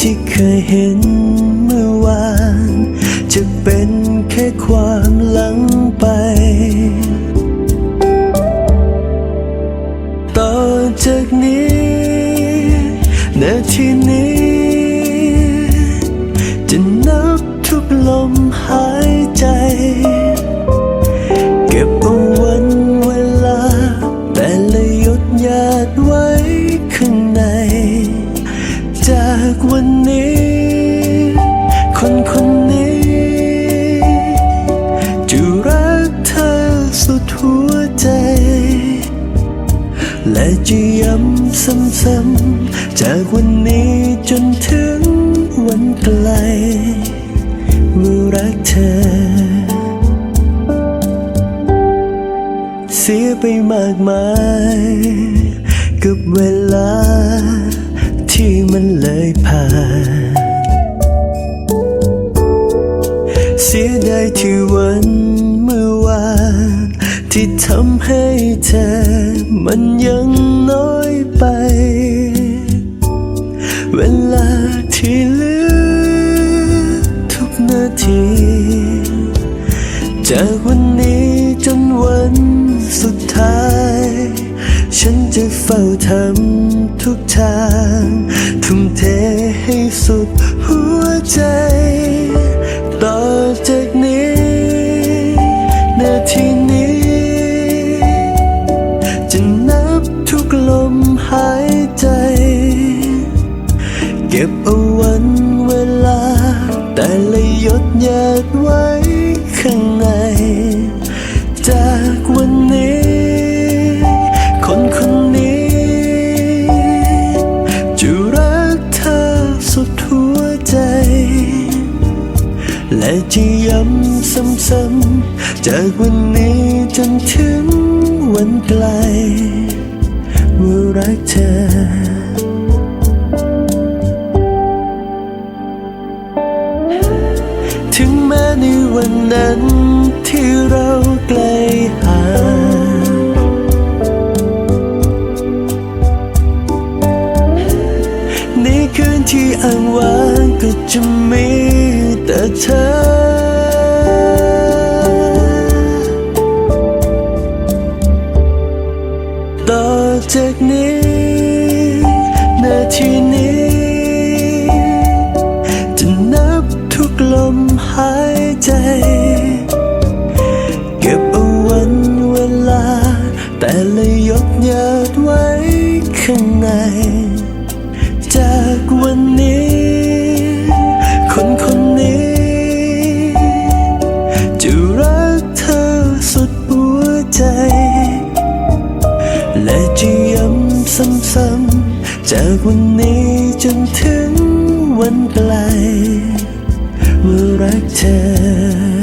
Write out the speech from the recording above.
ที่เคยเห็น จะย้ำซ้ำๆจากวันนี้จนถึงวันไกลว่ารักเธอ เสียไปมากมายกับเวลา ที่ทำให้เธอ มันยังน้อยไป เวลาที่เหลือทุกนาที จากวันนี้จนวันสุดท้าย ฉันจะเฝ้า ทุกลมหายใจ เก็บเอาวันเวลา แต่ละหยดหยาดไว้ข้างใน จากวันนี้ คนคนนี้จะรักเธอสุดหัวใจ และจะย้ำซ้ำๆจากวันนี้จนถึงวันไกล ว่ารักเธอถึงแม้ในวันนั้นที่เราไกลห่างในคืนที่อ้างว้างก็จะมีแต่เธอ ต่อ จากนี้นาทีนี้ จะนับทุกลมหายใจ เก็บเอาวันเวลา แต่ละหยดหยาดไว้ข้างใน จากวันนี้จนถึงวันไกลว่ารักเธอ